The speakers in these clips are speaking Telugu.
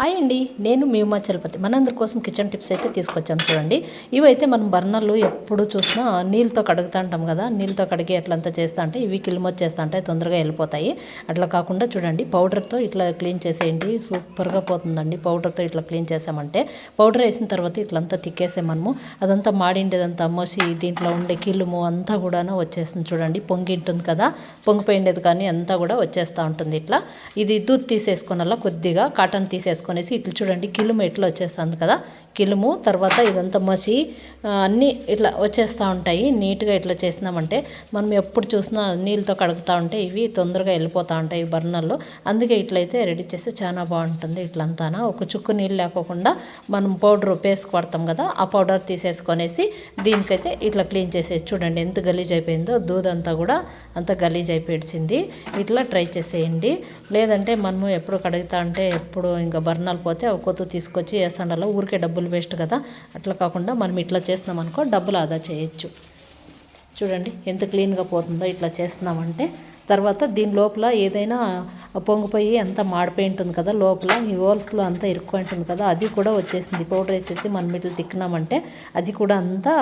హాయ్ అండి నేను మీ చలపతి. మనందరి కోసం కిచెన్ టిప్స్ అయితే తీసుకొచ్చాను చూడండి. ఇవైతే మనం బర్నర్లు ఎప్పుడు చూసినా నీళ్ళతో కడుగుతా ఉంటాం కదా నీళ్ళతో కడిగి అట్లంతా చేస్తా అంటే ఇవి కిలిమొచ్చేస్తా ఉంటాయి తొందరగా వెళ్ళిపోతాయి. అట్లా కాకుండా చూడండి పౌడర్తో ఇట్లా క్లీన్ చేసేయండి సూపర్గా పోతుందండి. పౌడర్తో ఇట్లా క్లీన్ చేసామంటే పౌడర్ వేసిన తర్వాత ఇట్లంతా తిక్కేసే మనము. అదంతా మాడిండేదంతా మసి దీంట్లో ఉండే కిలుము అంతా కూడా వచ్చేస్తుంది చూడండి. పొంగి ఉంటుంది కదా పొంగిపోయిండేది కానీ అంతా కూడా వచ్చేస్తూ ఉంటుంది ఇట్లా. ఇది దూత్ తీసేసుకున్నలా కొద్దిగా కాటన్ తీసేసుకునేసి ఇట్లా చూడండి కిలుము ఇట్లా వచ్చేస్తుంది కదా. కిలుము తర్వాత ఇదంతా మసి అన్నీ ఇట్లా వచ్చేస్తూ ఉంటాయి. నీట్గా ఇట్లా చేసినామంటే మనం ఎప్పుడు చూసినా నీళ్ళతో కడుగుతూ ఉంటే ఇవి తొందరగా వెళ్ళిపోతూ ఉంటాయి బర్నర్లో. అందుకే ఇట్లయితే రెడీ చేస్తే చాలా బాగుంటుంది ఇట్లంతానా. ఒక చుక్కు నీళ్ళు లేకోకుండా మనం పౌడర్ పేస్ట్ పడతాం కదా ఆ పౌడర్ తీసేసుకొనేసి దీనికైతే ఇట్లా క్లీన్ చేసేసి చూడండి ఎంత గలీజ్ అయిపోయిందో. దూదంతా కూడా అంత గలీజ్ అయిపోయింది ఇట్లా ట్రై చేసేయండి. లేదంటే మనము ఎప్పుడు కడుగుతా అంటే ఎప్పుడు ఇంకా బర్నాలు పోతే అవి కొత్త తీసుకొచ్చి వేస్తాండాలో ఊరికే డబ్బులు వేస్ట్ కదా. అట్లా కాకుండా మనం ఇట్లా చేస్తున్నాం అనుకో డబ్బులు ఆదా చేయొచ్చు. చూడండి ఎంత క్లీన్గా పోతుందో ఇట్లా చేస్తున్నామంటే తర్వాత దీని లోపల ఏదైనా పొంగిపోయి అంతా మాడిపోయి ఉంటుంది కదా. లోపల ఈ హోల్స్లో అంతా ఇరుక్కుపోయి ఉంటుంది కదా. అది కూడా వచ్చేసింది. పౌడర్ వేసేసి మనం ఇట్లా తిక్కినామంటే అది కూడా అంతా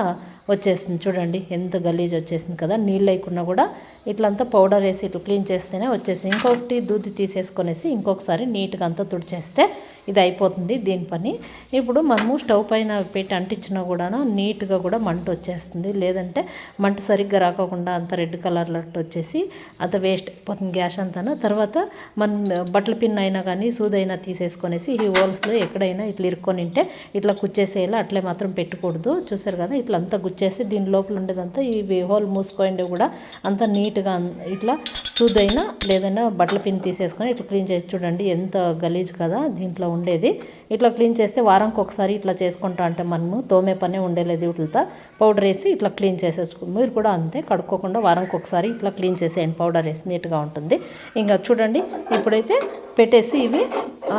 వచ్చేస్తుంది చూడండి ఎంత గలీజ్ వచ్చేసింది కదా. నీళ్ళు లేకుండా కూడా ఇట్లంతా పౌడర్ వేసి ఇట్లా క్లీన్ చేస్తేనే వచ్చేసి ఇంకొకటి దూది తీసేసుకొనేసి ఇంకొకసారి నీట్గా అంతా తుడిచేస్తే ఇది అయిపోతుంది దీని పని. ఇప్పుడు మనము స్టవ్ పైన పెట్టి అంటించినా కూడా నీట్గా కూడా మంట వచ్చేస్తుంది. లేదంటే మంట సరిగ్గా రాకోకుండా అంత రెడ్ కలర్లో వచ్చేసి అంత వేస్ట్ అయిపోతుంది గ్యాస్ అంతా తర్వాత మనం బట్టల పిన్ అయినా కానీ సూదైనా తీసేసుకొనేసి ఈ హోల్స్లో ఎక్కడైనా ఇట్లా ఇరుక్కొని ఉంటే ఇట్లా కుచ్చేసేయాలి అట్లే మాత్రం పెట్టకూడదు. చూసారు కదా ఇట్లా అంతా గుచ్చేసి దీని లోపల ఉండేదంతా ఈ హోల్ మూసుకోండి కూడా అంతా నీట్గా ఇట్లా సూదైనా లేదైనా బట్టల పిన్ తీసేసుకొని ఇట్లా క్లీన్ చేసి చూడండి ఎంత గలీజ్ కదా దీంట్లో ఉండేది. ఇట్లా క్లీన్ చేస్తే వారానికి ఒకసారి ఇట్లా చేసుకుంటా అంటే మనము తోమే పనే ఉండేలేదు వీటితో పౌడర్ వేసి ఇట్లా క్లీన్ చేసేసుకో మీరు కూడా అంతే కడుక్కోకుండా వారానికి ఒకసారి ఇట్లా క్లీన్ చేసేయండి. పౌడర్ వేసి నీట్గా ఉంటుంది. ఇంకా చూడండి ఇప్పుడైతే పెట్టేసి ఇవి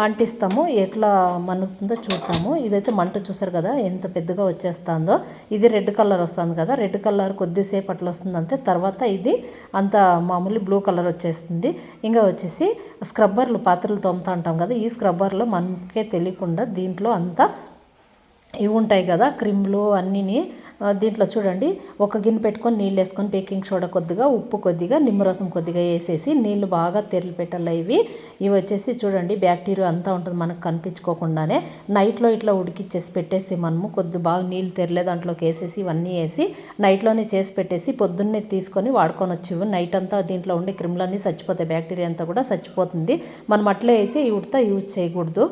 అంటిస్తాము. ఎట్లా మనుతుందో చూద్దాము. ఇదైతే మంట చూసారు కదా ఎంత పెద్దగా వచ్చేస్తుందో. ఇది రెడ్ కలర్ వస్తుంది కదా. రెడ్ కలర్ కొద్దిసేపు అట్లా వస్తుంది అంతే తర్వాత ఇది అంత మామూలు బ్లూ కలర్ వచ్చేస్తుంది. ఇంకా వచ్చేసి స్క్రబ్బర్లు పాత్రలు తోముతా ఉంటాం కదా ఈ స్క్రబ్బర్లో మనకే తెలియకుండా దీంట్లో అంతా ఇవి ఉంటాయి కదా క్రిమ్లు అన్నీ దీంట్లో చూడండి ఒక గిన్నె పెట్టుకొని నీళ్ళు వేసుకొని బేకింగ్ సోడా కొద్దిగా ఉప్పు కొద్దిగా నిమ్మరసం కొద్దిగా వేసేసి నీళ్ళు బాగా తెరలు పెట్టాలి. ఇవి ఇవి వచ్చేసి చూడండి బ్యాక్టీరియా అంతా ఉంటుంది మనకు కనిపించుకోకుండానే. నైట్లో ఇట్లా ఉడికిచ్చేసి పెట్టేసి మనము కొద్ది బాగా నీళ్ళు తెరలే దాంట్లోకి వేసేసి ఇవన్నీ వేసి నైట్లోనే చేసి పెట్టేసి పొద్దున్నే తీసుకొని వాడుకొని వచ్చి నైట్ అంతా దీంట్లో ఉండే క్రిములన్నీ చచ్చిపోతాయి బ్యాక్టీరియా అంతా కూడా చచ్చిపోతుంది. మనం అట్లే అయితే ఈ ఉడతా యూజ్ చేయకూడదు.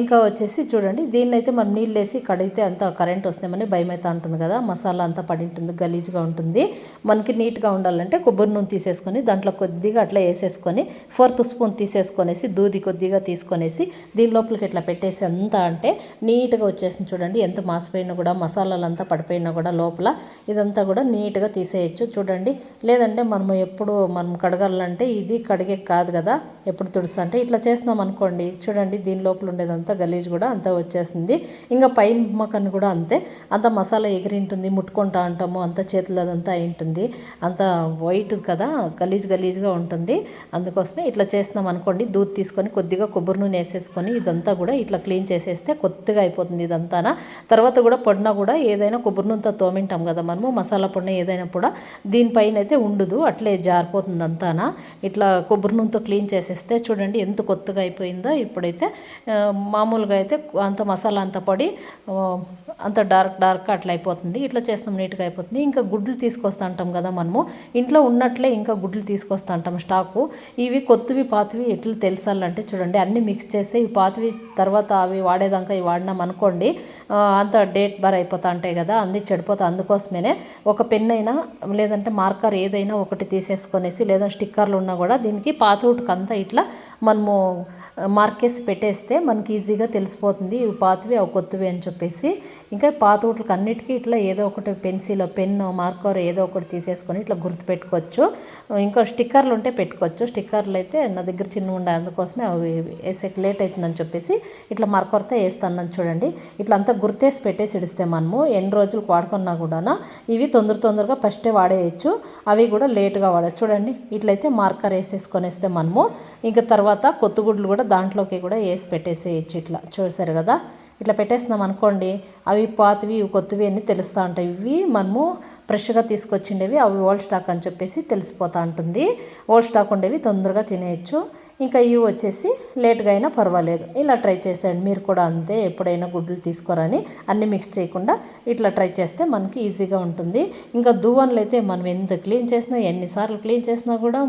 ఇంకా వచ్చేసి చూడండి దీన్ని అయితే మనం నీళ్ళు వేసి కడిగితే అంత కరెంట్ వస్తామని భయం అయితే ఉంటుంది కదా. మసాలా అంతా పడి ఉంటుంది గలీజ్గా ఉంటుంది. మనకి నీట్గా ఉండాలంటే కొబ్బరి నూనె తీసేసుకొని దాంట్లో కొద్దిగా అట్లా వేసేసుకొని ఫోర్త్ స్పూన్ తీసేసుకొనేసి దూది కొద్దిగా తీసుకొనేసి దీని లోపలికి ఇట్లా పెట్టేసి అంతా అంటే నీట్గా వచ్చేసింది చూడండి. ఎంత మాసిపోయినా కూడా మసాలాలు అంతా పడిపోయినా కూడా లోపల ఇదంతా కూడా నీట్గా తీసేయచ్చు చూడండి. లేదంటే మనము ఎప్పుడు మనం కడగాలంటే ఇది కడిగే కాదు కదా ఎప్పుడు తుడుస్తా అంటే ఇట్లా చేస్తున్నాం అనుకోండి. చూడండి దీని లోపల అదంతా గలీజ్ కూడా అంతా వచ్చేస్తుంది ఇంకా పైన మకన్ కూడా అంతే. అంత మసాలా ఎగిరి ఉంటుంది ముట్టుకుంటా ఉంటాము. అంత చేతులు అదంతా అయి ఉంటుంది అంత వైట్ కదా గలీజ్ గలీజ్గా ఉంటుంది. అందుకోసమే ఇట్లా చేస్తున్నాం అనుకోండి దూద్ తీసుకొని కొద్దిగా కొబ్బరి నూనె వేసేసుకొని ఇదంతా కూడా ఇట్లా క్లీన్ చేసేస్తే కొత్తగా అయిపోతుంది ఇదంతా తర్వాత కూడా పొడిన కూడా ఏదైనా కొబ్బరి నూనెతో తోమింటాం కదా మనము మసాలా పొడిన ఏదైనా కూడా. దీనిపైన అయితే ఉండదు అట్లే జారిపోతుంది అంతానా. ఇట్లా కొబ్బరి నూనెతో క్లీన్ చేసేస్తే చూడండి ఎంత కొత్తగా అయిపోయిందో. ఇప్పుడైతే మామూలుగా అయితే అంత మసాలా అంత పడి అంత డార్క్ డార్క్ అట్లా అయిపోతుంది. ఇట్లా చేస్తాం నీట్గా అయిపోతుంది. ఇంకా గుడ్లు తీసుకొస్తా ఉంటాం కదా మనము. ఇంట్లో ఉన్నట్లే ఇంకా గుడ్లు తీసుకొస్తా ఉంటాం స్టాకు. ఇవి కొత్తవి పాతవి ఎట్లా తెలుసాలంటే చూడండి అన్నీ మిక్స్ చేసి ఇవి పాతవి తర్వాత అవి వాడేదాకా ఇవి వాడినాం అనుకోండి అంత డేట్ బార్ అయిపోతా ఉంటాయి కదా అంది చెడిపోతా అందుకోసమేనే ఒక పెన్ అయినా లేదంటే మార్కర్ ఏదైనా ఒకటి తీసేసుకొనేసి లేదా స్టిక్కర్లు ఉన్నా కూడా దీనికి పాత అంతా ఇట్లా మనము మార్కేసి పెట్టేస్తే మనకి ఈజీగా తెలిసిపోతుంది. ఇవి పాతవి అవి కొత్తవి అని చెప్పేసి ఇంకా పాత ఊట్లకి అన్నిటికీ ఇట్లా ఏదో ఒకటి పెన్సిల్ పెన్ మార్కర్ ఏదో ఒకటి తీసేసుకొని ఇట్లా గుర్తు పెట్టుకోవచ్చు ఇంకా స్టిక్కర్లు ఉంటే పెట్టుకోవచ్చు. స్టిక్కర్లు అయితే నా దగ్గర చిన్న ఉండే అందుకోసమే అవి వేసే లేట్ అవుతుందని చెప్పేసి ఇట్లా మార్కర్తో వేస్తాను చూడండి. ఇట్లా అంతా గుర్తేసి పెట్టేసి ఇడిస్తే మనము ఎన్ని రోజులకు వాడుకున్నా కూడా ఇవి తొందర తొందరగా ఫస్టే వాడేయచ్చు. అవి కూడా లేట్గా వాడచ్చు చూడండి ఇట్లయితే మార్కర్ వేసేసుకొనేస్తే మనము ఇంకా తర్వాత కొత్తగుడ్లు కూడా దాంట్లోకి కూడా వేసి పెట్టేసేయచ్చు ఇట్లా. చూసారు కదా? ఇట్లా పెట్టేస్తున్నాం అనుకోండి అవి పాతవి ఇవి కొత్తవి అన్నీ తెలుస్తూ ఉంటాయి. ఇవి మనము ఫ్రెష్గా తీసుకొచ్చిండేవి అవి ఓల్డ్ స్టాక్ అని చెప్పేసి తెలిసిపోతూ ఉంటుంది ఓల్డ్ స్టాక్ ఉండేవి తొందరగా తినేయచ్చు. ఇంకా ఇవి వచ్చేసి లేట్గా అయినా పర్వాలేదు. ఇలా ట్రై చేసేయండి. మీరు కూడా అంతే ఎప్పుడైనా గుడ్లు తీసుకోరని అన్ని మిక్స్ చేయకుండా ఇట్లా ట్రై చేస్తే మనకి ఈజీగా ఉంటుంది. ఇంకా దువ్వన్లు అయితే మనం ఎంత క్లీన్ చేసినా ఎన్నిసార్లు క్లీన్ చేసినా కూడా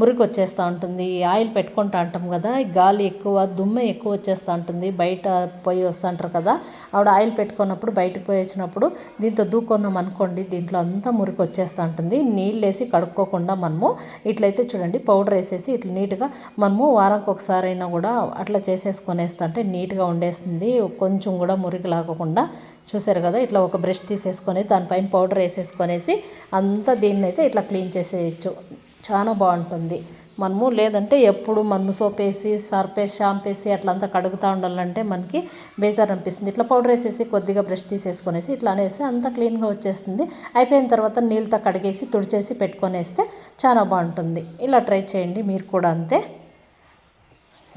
మురికి వచ్చేస్తూ ఉంటుంది. ఈ ఆయిల్ పెట్టుకుంటా అంటాం కదా గాలి ఎక్కువ దుమ్మె ఎక్కువ వచ్చేస్తూ ఉంటుంది. బయట పోయి వస్తుంటారు కదా ఆవిడ ఆయిల్ పెట్టుకున్నప్పుడు బయటకు పోయి వచ్చినప్పుడు దీంతో దూకున్నాం అనుకోండి దీంట్లో అంతా మురికి వచ్చేస్తూ ఉంటుంది. నీళ్ళు వేసి కడుక్కోకుండా మనము ఇట్లయితే చూడండి పౌడర్ వేసేసి ఇట్లా నీట్గా మనము వారానికి ఒకసారి అయినా కూడా అట్లా చేసేసుకొనేస్తా అంటే నీట్గా ఉండేస్తుంది. కొంచెం కూడా మురికి లాగకుండా చూసారు కదా ఇట్లా ఒక బ్రష్ తీసేసుకొని దానిపైన పౌడర్ వేసేసుకొనేసి అంతా దీన్ని అయితే ఇట్లా క్లీన్ చేసేయచ్చు. చాలా బాగుంటుంది. మనము లేదంటే ఎప్పుడు మనము సోప్ వేసి సర్ఫ్ వేసి వేసి అట్లా అంతా కడుగుతూ ఉండాలంటే మనకి బేజార్ అనిపిస్తుంది ఇట్లా పౌడర్ వేసేసి కొద్దిగా బ్రష్ తీసేసుకొనేసి ఇట్లా అనేసి అంతా క్లీన్గా వచ్చేస్తుంది. అయిపోయిన తర్వాత నీళ్ళతో కడిగేసి తుడిచేసి పెట్టుకొనేస్తే చాలా బాగుంటుంది. ఇలా ట్రై చేయండి మీరు కూడా అంతే.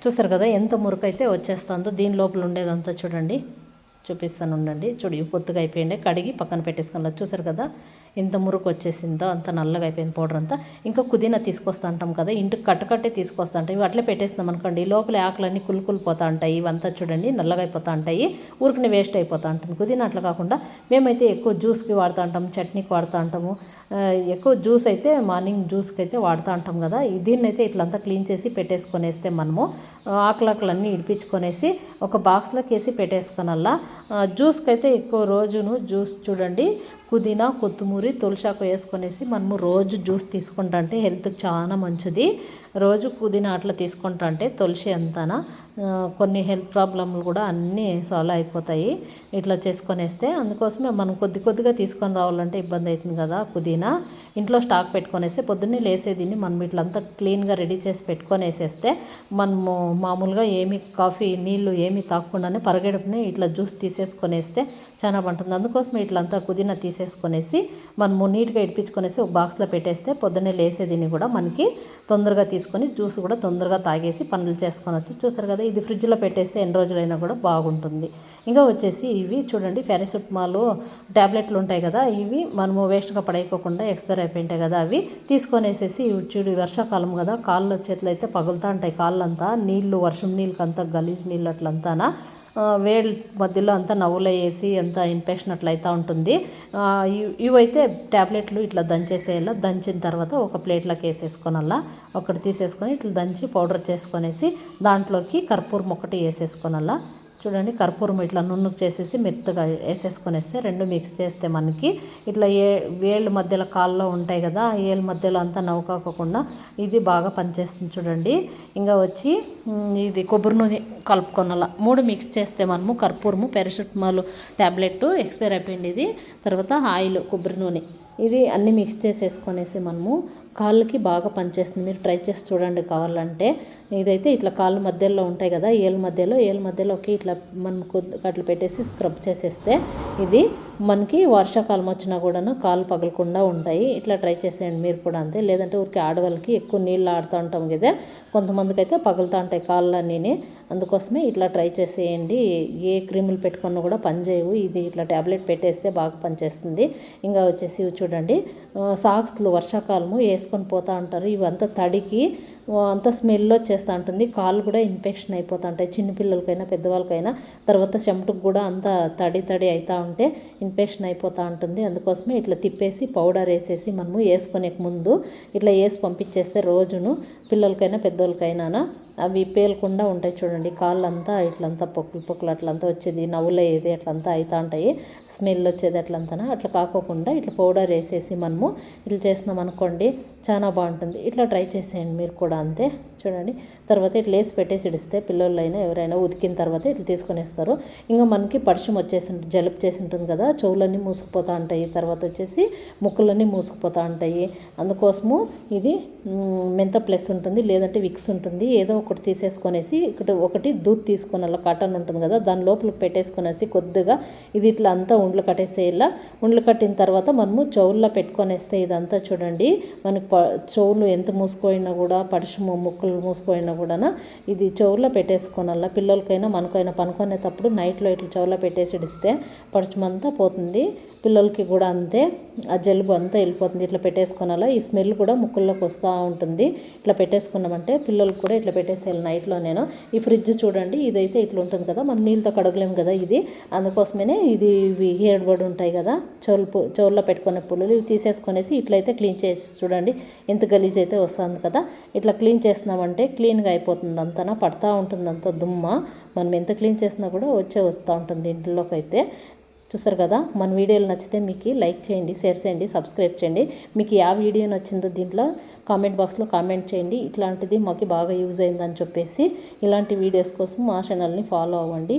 చూస్తారు కదా ఎంత మురుకైతే వచ్చేస్తుందో దీని లోపల ఉండేదంతా చూడండి. చూపిస్తాను ఉండండి. చూడు కొత్తగా అయిపోయింది కడిగి పక్కన పెట్టేసుకుని చూసారు కదా? ఎంత మురుకు వచ్చేసిందో అంత నల్లగా అయిపోయింది పౌడర్ అంతా. ఇంకా పుదీనా తీసుకొస్తా ఉంటాం కదా ఇంటికి కట్టకట్టే తీసుకొస్తా ఉంటాయి ఇవి అట్లే పెట్టేస్తాం అనుకోండి లోపల ఆకులన్నీ కులుకులు పోతా ఉంటాయి ఇవంతా చూడండి నల్లగా అయిపోతూ ఉంటాయి ఊరికి వేస్ట్ అయిపోతూ ఉంటుంది పుదీనా అట్లా కాకుండా మేమైతే ఎక్కువ జ్యూస్కి వాడుతూ ఉంటాము చట్నీకి వాడుతూ ఉంటాము. ఎక్కువ జ్యూస్ అయితే మార్నింగ్ జ్యూస్కి అయితే వాడుతూ ఉంటాం కదా. దీన్ని అయితే ఇట్లంతా క్లీన్ చేసి పెట్టేసుకొనేస్తే మనము ఆకులాకులన్నీ ఇడిపించుకొనేసి ఒక బాక్స్లోకి వేసి పెట్టేసుకొనల్లా. జ్యూస్కి అయితే ఎక్కువ రోజును జ్యూస్ చూడండి పుదీనా కొత్తిమూరి తులసాకు వేసుకొనేసి మనము రోజు జ్యూస్ తీసుకుంటా అంటే హెల్త్కి చాలా మంచిది. రోజు పుదీనా అట్లా తీసుకుంటా అంటే తులసి అంతాన కొన్ని హెల్త్ ప్రాబ్లమ్లు కూడా అన్నీ సాల్వ్ అయిపోతాయి. ఇట్లా చేసుకొనేస్తే అందుకోసమే మనం కొద్ది కొద్దిగా తీసుకొని రావాలంటే ఇబ్బంది అవుతుంది కదా పుదీనా. ఇంట్లో స్టాక్ పెట్టుకొనేస్తే పొద్దున్నే లేసేదిని మనం ఇట్లంతా క్లీన్గా రెడీ చేసి పెట్టుకొనేసేస్తే మనము మామూలుగా ఏమి కాఫీ నీళ్ళు ఏమి తాకుండానే పరగడుపునే ఇట్లా జ్యూస్ తీసేసుకొనేస్తే చాలా బాగుంటుంది. అందుకోసమే ఇట్లంతా పుదీనా తీసేసుకొనేసి మనము నీట్గా ఇడిపించుకొనేసి ఒక బాక్స్లో పెట్టేస్తే పొద్దున్నే లేసేదిని కూడా మనకి తొందరగా తీసుకొని జ్యూస్ కూడా తొందరగా తాగేసి పనులు చేసుకొనొచ్చు చూసారు కదా ఇది ఫ్రిడ్జ్లో పెట్టేస్తే ఎన్ని రోజులైనా కూడా బాగుంటుంది. ఇంకా వచ్చేసి ఇవి చూడండి పారాసిటమాల్ ట్యాబ్లెట్లు ఉంటాయి కదా ఇవి మనము వేస్ట్గా పడేయకోకుండా ఎక్స్పైర్ అయిపోయింటాయి కదా అవి. తీసుకొనేసేసి చూడు వర్షాకాలం కదా కాళ్ళు చేతులు అయితే పగులుతూ ఉంటాయి కాళ్ళంతా నీళ్ళు వర్షం నీళ్ళకంతా గలీజ్ నీళ్ళు అట్లంతానా. వేల్ మధ్యలో అంతా నవ్వులు వేసి అంతా ఇన్ఫెక్షన్ అట్లా అవుతూ ఉంటుంది. ఇవి- ఇవైతే ట్యాబ్లెట్లు ఇట్లా దంచేసేయాల? దంచిన తర్వాత ఒక ప్లేట్లోకి వేసేసుకోనల్లా ఒకటి తీసేసుకొని ఇట్లా దంచి పౌడర్ చేసుకొనేసి దాంట్లోకి కర్పూరం ఒకటి వేసేసుకోనల్లా చూడండి కర్పూరం ఇట్లా నున్నుకు చేసేసి మెత్తగా వేసేసుకొనేస్తే రెండు మిక్స్ చేస్తే మనకి ఇట్లా ఏ వేళ్ళు మధ్యలో కాల్లో ఉంటాయి కదా ఆ ఏళ్ళ మధ్యలో అంతా నవ్వుకోకుండా ఇది బాగా పనిచేస్తుంది చూడండి. ఇంకా వచ్చి ఇది కొబ్బరి నూనె కలుపుకొనాల. మూడు మిక్స్ చేస్తే మనము కర్పూరము పారాసిటమాల్ ట్యాబ్లెట్ ఎక్స్పైర్ అయిపోయింది ఇది. తర్వాత ఆయిల్ కొబ్బరి నూనె. ఇది అన్ని మిక్స్ చేసేసుకొనేసి మనము కాళ్ళకి బాగా పనిచేస్తుంది. మీరు ట్రై చేసి చూడండి కావాలంటే. ఇదైతే ఇట్లా కాళ్ళు మధ్యలో ఉంటాయి కదా ఏళ్ళ మధ్యలో ఏళ్ళ మధ్యలోకి ఇట్లా మనం అట్లా పెట్టేసి స్క్రబ్ చేసేస్తే ఇది మనకి వర్షాకాలం వచ్చినా కూడా కాళ్ళు పగలకుండా ఉంటాయి. ఇట్లా ట్రై చేసేయండి మీరు కూడా అంతే. లేదంటే ఊరికి ఆడవాళ్ళకి ఎక్కువ నీళ్ళు ఆడుతూ ఉంటాం కదా కొంతమందికి అయితే పగులుతూ ఉంటాయి కాళ్ళన్నీ. అందుకోసమే ఇట్లా ట్రై చేసేయండి. ఏ క్రీములు పెట్టుకున్నా కూడా పనిచేయవు ఇది ఇట్లా ట్యాబ్లెట్ పెట్టేస్తే బాగా పనిచేస్తుంది. ఇంకా వచ్చేసి చూడండి. సాక్స్లు వర్షాకాలము వేసుకొని పోతూ ఉంటారు ఇవంతా తడికి అంత స్మెల్ వచ్చేస్తూ ఉంటుంది కాళ్ళు కూడా ఇన్ఫెక్షన్ అయిపోతూ ఉంటాయి. చిన్నపిల్లలకైనా పెద్దవాళ్ళకైనా. తర్వాత చెమటకు కూడా అంత తడి తడి అవుతూ ఉంటే ఇన్ఫెక్షన్ అయిపోతూ ఉంటుంది అందుకోసమే ఇట్లా తిప్పేసి పౌడర్ వేసేసి మనము వేసుకునే ముందు ఇట్లా వేసి పంపించేస్తే రోజును పిల్లలకైనా పెద్దోళ్ళకైనా అవి పేలకుండా ఉంటాయి చూడండి. కాళ్ళంతా ఇట్లంతా పొక్కులు పొక్కులు అట్లంతా వచ్చేది. నవ్వులయ్యేది అట్లంతా అవుతూ ఉంటాయి. స్మెల్ వచ్చేది అట్లంతా అట్లా కాకోకుండా ఇట్లా పౌడర్ వేసేసి మనము ఇట్లా చేసినాం అనుకోండి చాలా బాగుంటుంది. ఇట్లా ట్రై చేసేయండి మీరు కూడా అంతే. చూడండి. తర్వాత ఇట్లా వేసి పెట్టేసి ఇడిస్తే పిల్లలైనా ఎవరైనా ఉతికిన తర్వాత ఇట్లా తీసుకొనేస్తారు. ఇంకా మనకి పడిషం వచ్చేసి జలుపు జలుబు చేసి ఉంటుంది కదా. చెవులన్నీ మూసుకుపోతూ ఉంటాయి. తర్వాత వచ్చేసి ముక్కులన్నీ మూసుకుపోతూ ఉంటాయి. అందుకోసము ఇది మెంత ప్లస్ ఉంటుంది లేదంటే విక్స్ ఉంటుంది. ఏదో ఒకటి తీసేసుకొనేసి ఇక్కడ ఒకటి దూద్ తీసుకొని అలా కాటన్ ఉంటుంది కదా. దాని లోపల పెట్టేసుకొనేసి కొద్దిగా ఇది ఇట్లా అంతా ఉండ్లు కట్టేసేయాల ఉండ్లు కట్టిన తర్వాత మనము చెవుల్లో పెట్టుకొనేస్తే ఇదంతా చూడండి. మనకి చెవులు ఎంత మూసుకుపోయినా కూడా పడిషము ముక్కులు మూసుకుపోయినా కూడా ఇది చెవుల్లో పెట్టేసుకోనల్లా. పిల్లలకైనా మనకైనా పనుకునేటప్పుడు నైట్లో ఇట్లా చెవులో పెట్టేసి ఇడిస్తే పడుచుమంతా పోతుంది. పిల్లలకి కూడా అంతే. ఆ జలుబు అంతా వెళ్ళిపోతుంది. ఇట్లా పెట్టేసుకోనాలా ఈ స్మెల్ కూడా ముక్కుల్లోకి వస్తూ ఉంటుంది. ఇట్లా పెట్టేసుకున్నామంటే పిల్లలకు కూడా ఇట్లా పెట్టేసేయాలి నైట్లో నేను. ఈ ఫ్రిడ్జ్ చూడండి ఇదైతే ఇట్లా ఉంటుంది కదా. మనం నీళ్ళతో కడగలేము కదా ఇది. అందుకోసమే ఇది ఇవి హెయిర్ ఉంటాయి కదా. చోలు చోళ్ళలో పెట్టుకునే పుల్లలు ఇవి తీసేసుకొనేసి ఇట్లయితే క్లీన్ చేసి చూడండి. ఎంత గలీజ్ అయితే వస్తుంది కదా. ఇట్లా క్లీన్ చేస్తున్నామంటే క్లీన్గా అయిపోతుంది అంతనా? పడతా ఉంటుంది అంత దుమ్మ. మనం ఎంత క్లీన్ చేసినా కూడా వచ్చే వస్తూ ఉంటుంది ఇంట్లోకి అయితే చూసారు కదా? మన వీడియోలు నచ్చితే మీకు లైక్ చేయండి షేర్ చేయండి సబ్స్క్రైబ్ చేయండి. మీకు ఆ వీడియో నచ్చిందో దీంట్లో కామెంట్ బాక్స్లో కామెంట్ చేయండి. ఇట్లాంటిది మాకు బాగా యూజ్ అయిందని చెప్పేసి ఇలాంటి వీడియోస్ కోసం మా ఛానల్ని ఫాలో అవ్వండి.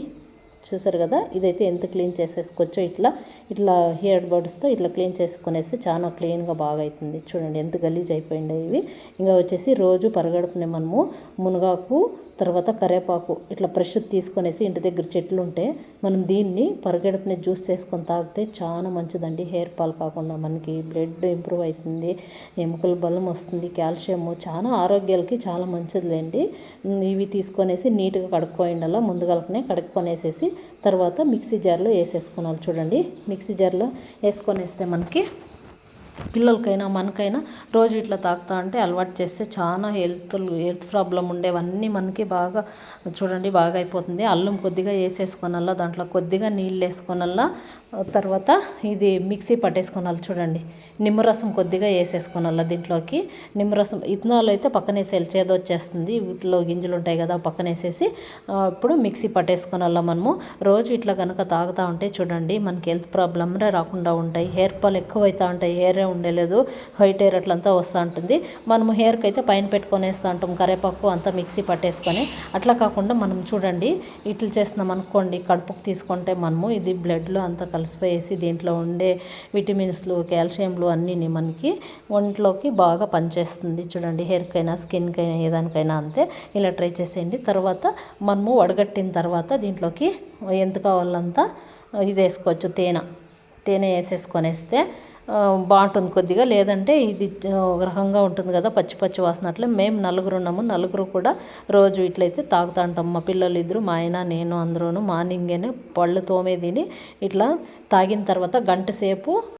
చూసారు కదా? ఇదైతే ఎంత క్లీన్ చేసేసుకోవచ్చో ఇట్లా ఇట్లా హెయిర్ బర్డ్స్తో ఇట్లా క్లీన్ చేసుకునేసి చాలా క్లీన్గా బాగా అవుతుంది చూడండి ఎంత గలీజ్ అయిపోయిందో ఇవి. ఇంకా వచ్చేసి రోజు పరగడుపునే మనము మునగాకు తర్వాత కరేపాకు ఇట్లా ఫ్రెష్ తీసుకొనేసి ఇంటి దగ్గర చెట్లు ఉంటే మనం దీన్ని పరగడపునే జ్యూస్ చేసుకొని తాగితే చాలా మంచిదండి. హెయిర్ ఫాల్ కాకుండా మనకి బ్లడ్ ఇంప్రూవ్ అవుతుంది ఎముకల బలం వస్తుంది కాల్షియము చాలా ఆరోగ్యాలకి చాలా మంచిదిలేండి. ఇవి తీసుకొనేసి నీట్గా కడుక్కోండాల ముందుగాలకనే కడుక్కొనేసేసి తర్వాత మిక్సీ జార్లో వేసేసుకున్నాను చూడండి మిక్సీ జార్లో వేసుకొనేస్తే మనకి పిల్లలకైనా మనకైనా రోజు ఇట్లా తాగుతా అంటే అలవాటు చేస్తే చాలా హెల్త్ హెల్త్ ప్రాబ్లం ఉండేవన్నీ మనకి బాగా చూడండి బాగా అయిపోతుంది. అల్లం కొద్దిగా వేసేసుకోనల్లా దాంట్లో కొద్దిగా నీళ్ళు వేసుకోనల్లా తర్వాత ఇది మిక్సీ పట్టేసుకోనాలి చూడండి. నిమ్మరసం కొద్దిగా వేసేసుకోనల్లా దీంట్లోకి. నిమ్మరసం ఇథనాల్ అయితే పక్కన వేసేయాలి వచ్చేస్తుంది. వీటిలో గింజలు ఉంటాయి కదా పక్కన వేసేసి ఇప్పుడు మిక్సీ పట్టేసుకోనల్లా మనము. రోజు ఇట్లా కనుక తాగుతూ ఉంటే చూడండి మనకి హెల్త్ ప్రాబ్లమ్ రాకుండా ఉంటాయి. హెయిర్ ఫాల్ ఎక్కువ అవుతూ ఉంటాయి హెయిర్ ఉండలేదు. వైట్ హెయిర్ అట్లంతా వస్తూ ఉంటుంది. మనము హెయిర్కి అయితే పైన పెట్టుకొని వేస్తూ ఉంటాం. కరేపాకు అంతా మిక్సీ పట్టేసుకొని. అట్లా కాకుండా మనం చూడండి. ఇట్లా చేస్తున్నాం అనుకోండి. కడుపుకు తీసుకుంటే మనము ఇది బ్లడ్లో అంతా కలిసిపోయేసి దీంట్లో ఉండే విటమిన్స్లు కాల్షియంలు అన్నీ మనకి ఒంట్లోకి బాగా పనిచేస్తుంది. చూడండి. హెయిర్కైనా స్కిన్కైనా ఏదానికైనా అంతే. ఇలా ట్రై చేసేయండి. తర్వాత మనము వడగట్టిన తర్వాత దీంట్లోకి ఎంత కావాలంతా ఇది వేసుకోవచ్చు. తేనె. తేనె వేసేసుకొనేస్తే బాగుంటుంది కొద్దిగా. లేదంటే ఇది గ్రహంగా ఒక రకంగా ఉంటుంది కదా పచ్చి పచ్చి వాసన అట్లా. మేము నలుగురు ఉన్నాము. నలుగురు కూడా రోజు ఇట్లయితే తాగుతూ ఉంటాం. మా పిల్లలు ఇద్దరు మా ఆయన నేను అందరూను. మార్నింగేనే పళ్ళు తోమే తిని ఇట్లా తాగిన తర్వాత గంట సేపు